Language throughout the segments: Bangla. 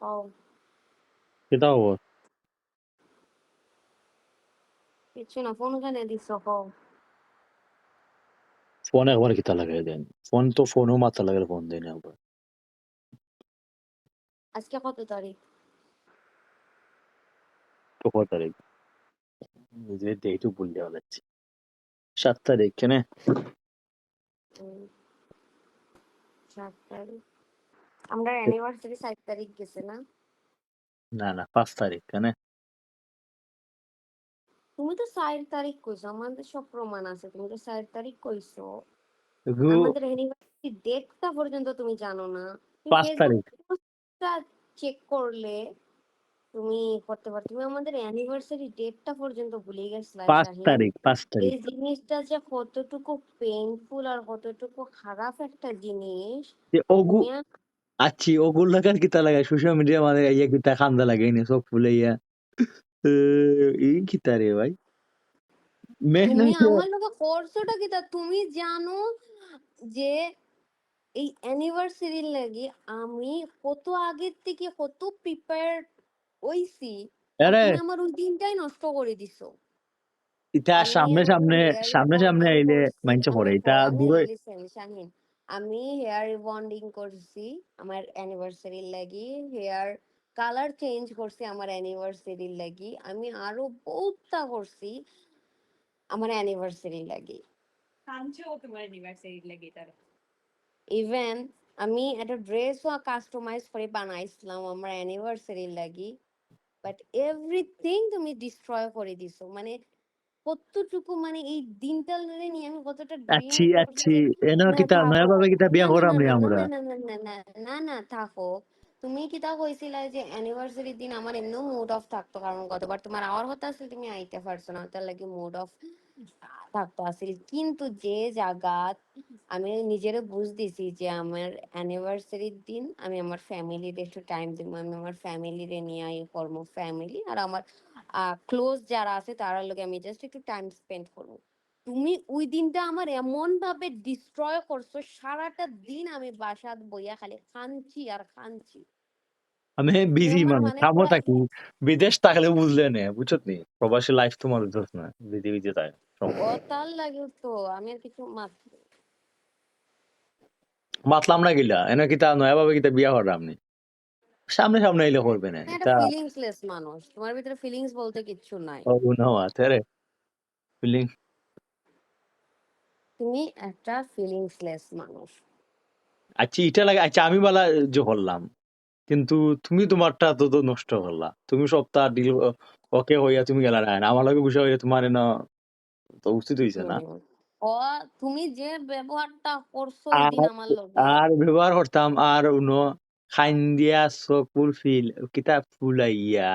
কও কিতা খবর কিছু না ফোন ওখানে দিছ কও ফোন একবার কিতা লাগাই দেন ফোন তো ফোনও মাথা লাগালে ফোন দেয় না আজকে কত তারিখ তো কত তারিখ ডেটও ভুলে যাচ্ছি সাত তারিখ কেন উম, সাত তারিখ আমরা অ্যানিভার্সারি সাত তারিখ গেছে না? না না পাঁচ তারিখ কেন? তুমি তো চার তারিখ কইছো আমাদের সব প্রমাণ আছে তুমি তো চার তারিখ কইছো। আমাদের অ্যানিভার্সারি ডেটটা পর্যন্ত তুমি জানো না। পাঁচ তারিখ। চেক করলে তুমি করতে পারো। তুমি আমাদের অ্যানিভার্সারি ডেটটা পর্যন্ত ভুলে গেছিলা পাঁচ। তারিখ পাঁচ তারিখ। এই জিনিসটা যে কতটুকু পেইনফুল আর কতটুকু খারাপ একটা জিনিস যে ওগু আচ্ছি ওগুল লাগার কিতা লাগাই সোশ্যাল মিডিয়া মানে ইয়া কিতা খান্দা লাগাই নি সব ফুলে ইয়া এই কিতা রে ভাই? তুমি আমার লোকে করছোটা কি তা? তুমি জানো যে এই অ্যানিভার্সারির লাগি আমি কত আগের থেকে কত প্রিপেয়ার তুমি আমার ওই দিনটাই নষ্ট করে দিছো। এটা আমি সামনে আমার সামনে সামনে সামনে আইলে মাইনছে পড়ে আমি দূরে আমি হেয়ার রিবন্ডিং করছি আমার অ্যানিভার্সারির লাগি হেয়ার কালার চেঞ্জ করছি আমার অ্যানিভার্সারির লাগি আমি আরও বহুতটা করছি আমার অ্যানিভার্সারির লাগি। ইভেন আমি একটা ড্রেসও কাস্টমাইজ করে বানাইছিলাম আমার অ্যানিভার্সারির লাগি। বাট এভরিথিং তুমি ডিস্ট্রয় করে দিছো। মানে কতটুকু মানে এই দিনটা নিয়ে আমি কতটা আচ্ছি আচ্ছি এনো কিতা নয়া ভাবে কিতা বিয়া করাম রে আমরা। না না না না থাকো। তুমি কিতা কইছিলা যে অ্যানিভার্সারির দিন আমার এমনিও মুড অফ থাকতো? কারণ গতবার তোমার আওয়ার হতে আসলে তুমি আইতে পারছ না তার লাগি মুড অফ থাকতো আসলে কিন্তু যে জায়গাত আমি নিজেরে বুঝ দিছি যে আমার অ্যানিভার্সারির দিন আমি আমার ফ্যামিলির একটু টাইম দিব আমি আমার ফ্যামিলিরে নিয়ে আই করব ফ্যামিলি আর আমার ক্লোজ যারা আছে তারা লোকে আমি জাস্ট একটু টাইম স্পেন্ড করব তুমি ওই দিনটা আমার এমন ভাবে ডিস্ট্রয় করছ সারাটা দিন আমি বাসাত বইয়া খালি খানছি আর খানছি। আমি বিজি মানে পুরা থাকি। বিদেশ থাকলে বুঝলে নে বুঝছত? নি প্রবাসী লাইফ তোমার বুঝছ না বিজি বিজি তাই ও তার লাগে তো আমি আর কিছু মাত মাতলাম না গিলা এনো কিতা নয়া ভাবে কিতা বিয়া করাম নি সামনে সামনে আইলে করবে না একটা এটা ফিলিংসলেস মানুষ তোমার ভিতরে ফিলিংস বলতে কিচ্ছু নাই। ও নো আতেরে ফিলিং তুমি একটা ফিলিংসলেস মানুষ। আচ্ছা এটা লাগে আচ্ছা আমি বলা যে করলাম কিন্তু তুমি তোমারটা তো তো নষ্ট করলা তুমি সপ্তাহ ডিল ওকে হইয়া তুমি গেলা না আমার লগে বসে হইয়া তোমার না তো উচিত হইছে না। ও তুমি যে ব্যবহারটা করছ দিন আর আমার লগে। আর ব্যবহার করতাম আর উনো খাইন দিয়া চকুর ফিল কিতা ফুলাইয়া।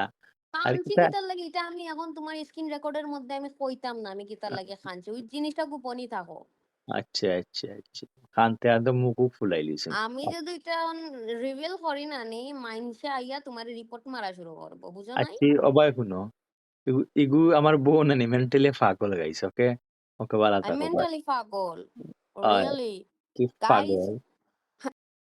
কিতা কিতার লাগে এটা আমি এখন তোমার স্ক্রিন রেকর্ডের মধ্যে আমি কইতাম না আমি কিতার লাগে খানছি ওই জিনিসটা গোপনই থাকো। আচ্ছা আচ্ছা আচ্ছা। কানতে আদম মুখ ফুলাই লিছে আমি যদি এটা রিভিল করি না নি মাইনসে আইয়া তোমার রিপোর্ট মারা শুরু করব, বুঝো নাই? আচ্ছা অবাই শুনো। ইগু- ইগু আমার বউ নানি মেন্টালি পাগল গাইস ওকে ওকে বালা আমি থাকো বাই। মেন্টালি পাগল রিয়েলি কি গাইস পাগল?